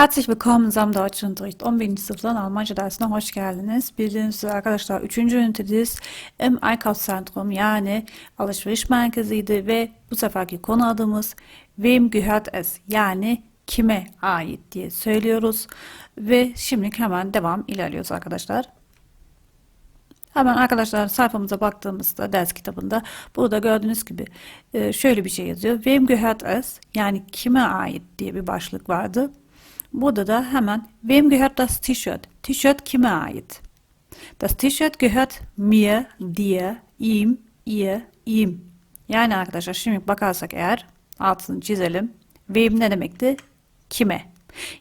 Herzlich willkommen zum Deutschunterricht 11. sınıftan Almanca dersine hoş geldiniz. Bildiğiniz üzere arkadaşlar 3. ünitedeyiz. Im Einkaufszentrum yani alışveriş merkeziydi ve bu seferki konu adımız Wem gehört es yani kime ait diye söylüyoruz. Ve şimdi hemen devam ilerliyoruz arkadaşlar. Hemen arkadaşlar sayfamıza baktığımızda ders kitabında burada gördüğünüz gibi e, şöyle bir şey yazıyor. Wem gehört es yani kime ait diye bir başlık vardı. Burada da hemen wem gehört das T-Shirt? T-Shirt kime ait? Das T-Shirt gehört mir, dir, ihm, ihr, ihm. Yani arkadaşlar şimdi bakarsak eğer altını çizelim. Wem ne demekti? Kime?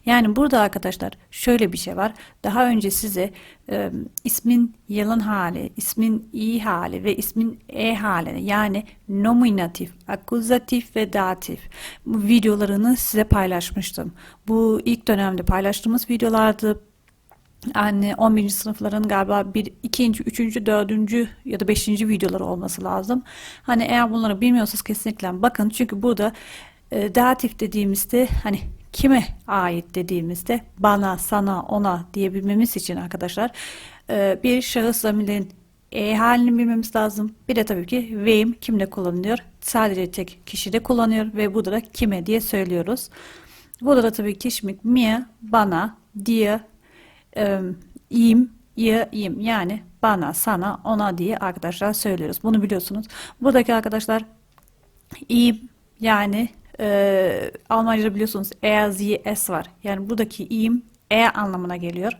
Yani burada arkadaşlar şöyle bir şey var. Daha önce size e, ismin yalın hali, ismin i hali ve ismin e halini yani nominatif, akuzatif ve datif videolarını size paylaşmıştım. Bu ilk dönemde paylaştığımız videolardı. Yani 11. sınıfların galiba bir, ikinci, üçüncü, dördüncü ya da beşinci videoları olması lazım. Hani eğer bunları bilmiyorsanız kesinlikle bakın. Çünkü burada e, datif dediğimizde hani kime ait dediğimizde bana, sana, ona diyebilmemiz için arkadaşlar e, bir şahıs zamirin e halini bilmemiz lazım. Bir de tabii ki wem kimde kullanılıyor? Sadece tek kişide kullanıyor ve burada da kime diye söylüyoruz. Burada da tabii ki şimdi bana, dir, e, im, ihr, im yani bana, sana, ona diye arkadaşlar söylüyoruz. Bunu biliyorsunuz. Buradaki arkadaşlar im yani e, Almanca'da biliyorsunuz er, sie, es var. Yani buradaki im er anlamına geliyor.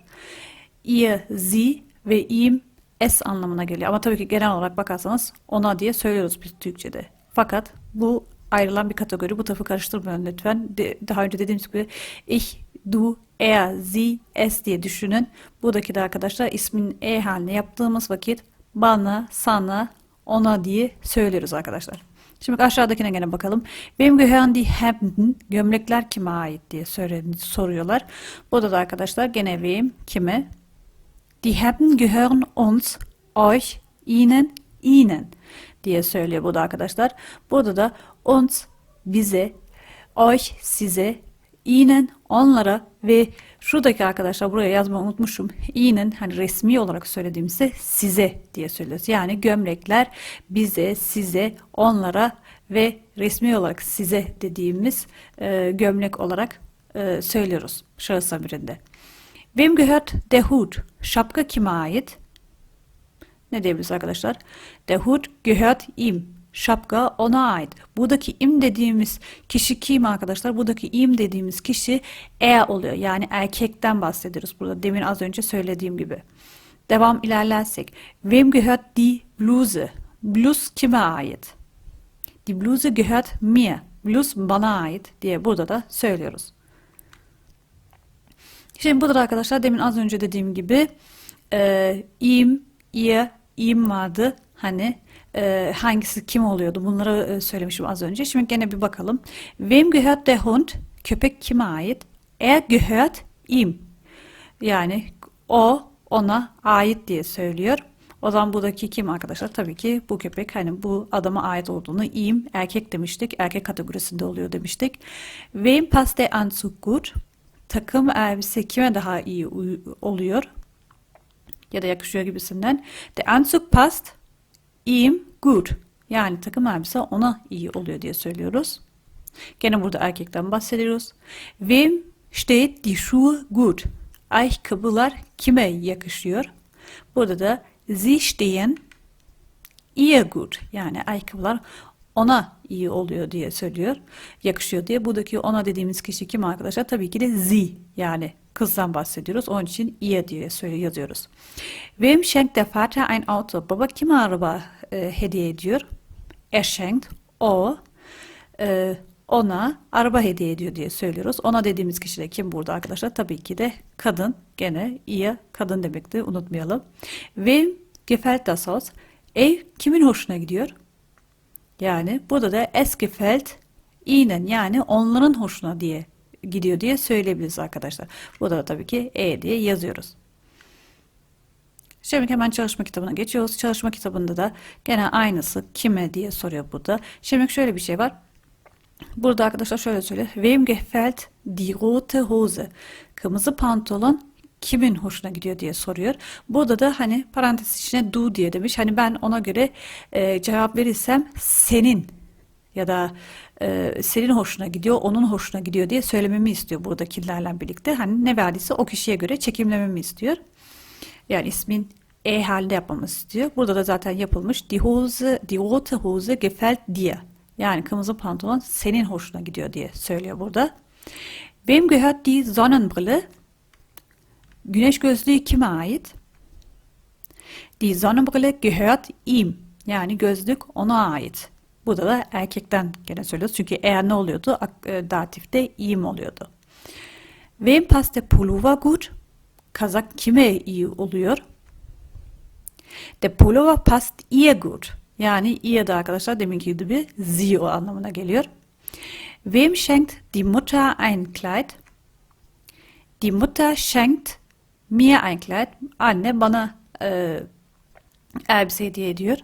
Ihr, sie ve im es anlamına geliyor. Ama tabii ki genel olarak bakarsanız ona diye söylüyoruz biz Türkçe'de. Fakat bu ayrılan bir kategori. Bu tarafı karıştırmayın lütfen. De, daha önce dediğim gibi ich, du, er, sie, es diye düşünün. Buradaki de arkadaşlar ismin e haline yaptığımız vakit bana, sana, ona diye söylüyoruz arkadaşlar. Şimdi aşağıdakine gene bakalım. Benim gehören die Hemden, gömlekler kime ait diye soruyorlar. Burada da arkadaşlar gene wem, kime? Die Hemden gehören uns, euch, ihnen, ihnen diye söylüyor bu da arkadaşlar. Burada da uns, bize, euch, size, ihnen, onlara ve şuradaki arkadaşlar buraya yazmayı unutmuşum. İğnen hani resmi olarak söylediğimizde size diye söylüyoruz. Yani gömlekler bize, size, onlara ve resmi olarak size dediğimiz e, gömlek olarak e, söylüyoruz şahıs birinde. Wem gehört der Hut? Şapka kime ait? Ne diyebiliriz arkadaşlar? Der Hut gehört ihm. Şapka ona ait. Buradaki im dediğimiz kişi kim arkadaşlar? Buradaki im dediğimiz kişi er oluyor. Yani erkekten bahsediyoruz burada. Demin az önce söylediğim gibi. Devam ilerlersek. Wem gehört die Bluse? Bluz kime ait? Die Bluse gehört mir. Bluz bana ait diye burada da söylüyoruz. Şimdi burada arkadaşlar demin az önce dediğim gibi e, im, ihr, im vardı. Hani e, hangisi kim oluyordu bunları e, söylemişim az önce. Şimdi gene bir bakalım. Wem gehört der Hund? Köpek kime ait? Er gehört ihm. Yani o ona ait diye söylüyor. O zaman buradaki kim arkadaşlar? Tabii ki bu köpek hani bu adama ait olduğunu ihm erkek demiştik. Erkek kategorisinde oluyor demiştik. Wem passt der Anzug gut? Takım elbise kime daha iyi oluyor? Ya da yakışıyor gibisinden. Der Anzug passt ihm gut. Yani takım elbise ona iyi oluyor diye söylüyoruz. Gene burada erkekten bahsediyoruz. Wem steht die Schuhe gut? Ayakkabılar kime yakışıyor? Burada da sie stehen ihr gut. Yani ayakkabılar ona iyi oluyor diye söylüyor. Yakışıyor diye. Buradaki ona dediğimiz kişi kim arkadaşlar? Tabii ki de sie yani kızdan bahsediyoruz. Onun için ihr diye söyle yazıyoruz. Wem schenkt der Vater ein Auto? Baba kime araba e, hediye ediyor? Er schenkt o e, ona araba hediye ediyor diye söylüyoruz. Ona dediğimiz kişi de kim burada arkadaşlar? Tabii ki de kadın. Gene ihr kadın demekti unutmayalım. Wem gefällt das Haus? Ev kimin hoşuna gidiyor? Yani burada da es gefällt ihnen yani onların hoşuna diye gidiyor diye söyleyebiliriz arkadaşlar. Burada da tabii ki e diye yazıyoruz. Şimdi hemen çalışma kitabına geçiyoruz. Çalışma kitabında da gene aynısı kime diye soruyor burada. Şimdi şöyle bir şey var. Burada arkadaşlar şöyle söylüyor. Wem gefällt die rote Hose? Kırmızı pantolon kimin hoşuna gidiyor diye soruyor. Burada da hani parantez içine du diye demiş. Hani ben ona göre e, cevap verirsem senin ya da e, senin hoşuna gidiyor, onun hoşuna gidiyor diye söylememi istiyor buradakilerle birlikte. Hani ne verdiyse o kişiye göre çekimlememi istiyor. Yani ismin e halinde yapmamız istiyor. Burada da zaten yapılmış. Die Hose, die rote Hose gefällt dir. Yani kırmızı pantolon senin hoşuna gidiyor diye söylüyor burada. Wem gehört die Sonnenbrille? Güneş gözlüğü kime ait? Die Sonnenbrille gehört ihm. Yani gözlük ona ait. Burada da erkekten gene söylüyoruz. Çünkü eğer ne oluyordu? E, Datifte ihm oluyordu. Wem passt der Pullover gut? Kazak kime iyi oluyor? Der Pullover passt ihr gut. Yani ihr de arkadaşlar deminki gibi sie o anlamına geliyor. Wem schenkt die Mutter ein Kleid? Die Mutter schenkt mir ein Kleid. Anne bana e, elbise hediye ediyor.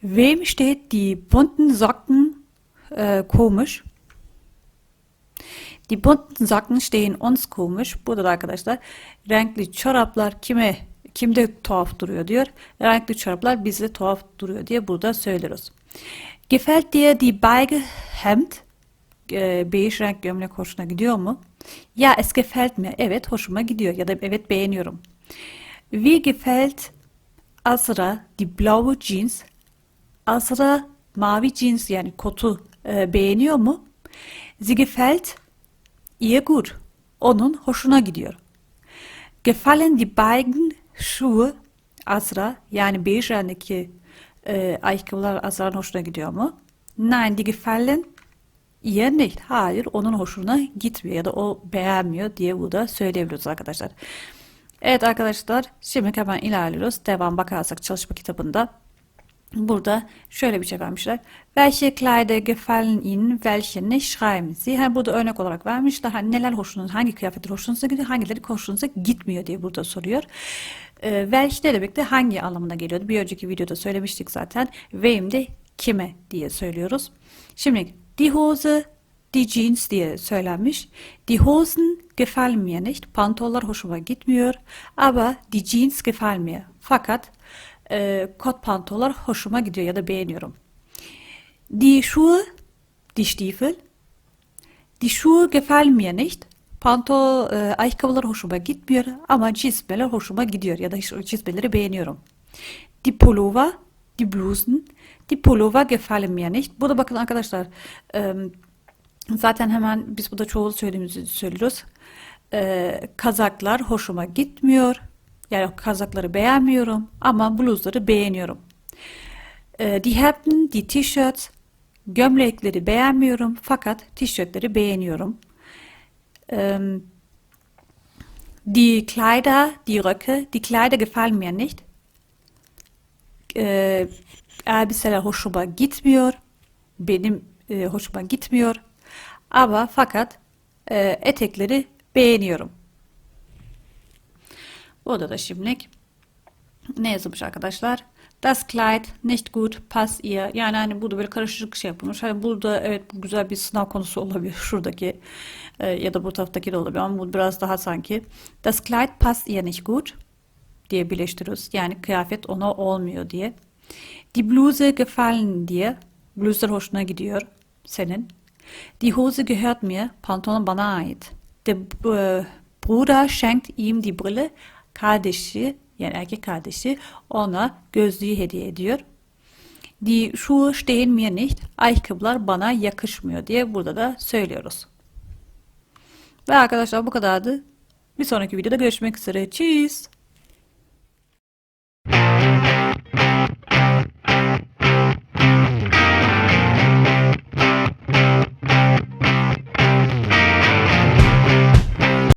Wem steht die bunten Socken e, komisch? Die bunten Socken stehen uns komisch. Burada da arkadaşlar renkli çoraplar kime kimde tuhaf duruyor diyor. Renkli çoraplar bizde tuhaf duruyor diye burada söylüyoruz. Gefällt dir die beige Hemd? E, beige renk gömlek hoşuna gidiyor mu? Ya es gefällt mir. Evet hoşuma gidiyor ya da evet beğeniyorum. Wie gefällt Asra die blaue Jeans? Asra mavi jeans yani kotu e, beğeniyor mu? Sie gefällt ihr gut. Onun hoşuna gidiyor. Gefallen die beiden Schuhe Asra yani beige renkteki e, ayakkabılar Asra'nın hoşuna gidiyor mu? Nein, die gefallen ihr nicht. Hayır, onun hoşuna gitmiyor ya da o beğenmiyor diye burada söyleyebiliyoruz arkadaşlar. Evet arkadaşlar, şimdi hemen ilerliyoruz. Devam bakarsak çalışma kitabında. Burada şöyle bir şey vermişler. Welche Kleider gefallen Ihnen, welche nicht schreiben Sie. Yani burada örnek olarak vermişler. Hani neler hoşunuza, hangi kıyafetler hoşunuza gidiyor, hangileri hoşunuza gitmiyor diye burada soruyor. Ee, welche ne demek de hangi anlamına geliyordu? Bir önceki videoda söylemiştik zaten. Wem de kime diye söylüyoruz. Şimdi die Hose, die Jeans diye söylenmiş. Die Hosen gefallen mir nicht. Pantollar hoşuma gitmiyor. Aber die Jeans gefallen mir. Fakat e, kot pantollar hoşuma gidiyor ya da beğeniyorum. Die Schuhe, die Stiefel. Die Schuhe gefallen mir nicht. Pantol, e, ayakkabılar hoşuma gitmiyor ama çizmeler hoşuma gidiyor ya da çizmeleri beğeniyorum. Die Pullover, die Blusen, die Pullover gefallen mir nicht. Burada bakın arkadaşlar e, zaten hemen biz burada çoğul söylediğimizi söylüyoruz. E, kazaklar hoşuma gitmiyor. Yani kazakları beğenmiyorum ama bluzları beğeniyorum. E, die Hemden, die T-shirts, gömlekleri beğenmiyorum fakat tişörtleri beğeniyorum. E, die Kleider, die Röcke, die Kleider gefallen mir nicht. E, elbiseler hoşuma gitmiyor. Benim e, hoşuma gitmiyor. Ama fakat e, etekleri beğeniyorum. Burada da şimdilik ne yazılmış arkadaşlar? Das Kleid nicht gut passt ihr. Yani hani burada böyle karışık şey yapılmış. Hani burada evet bu güzel bir sınav konusu olabilir. Şuradaki e, ya da bu taraftaki de olabilir ama bu biraz daha sanki. Das Kleid passt ihr nicht gut diye birleştiriyoruz. Yani kıyafet ona olmuyor diye. Die Bluse gefallen dir. Bluzlar hoşuna gidiyor senin. Die Hose gehört mir. Pantolon bana ait. Der e, Bruder schenkt ihm die Brille. Kardeşi yani erkek kardeşi ona gözlüğü hediye ediyor. Die Schuhe stehen mir nicht. Ayakkabılar bana yakışmıyor diye burada da söylüyoruz. Ve arkadaşlar bu kadardı. Bir sonraki videoda görüşmek üzere. Tschüss. Thank you.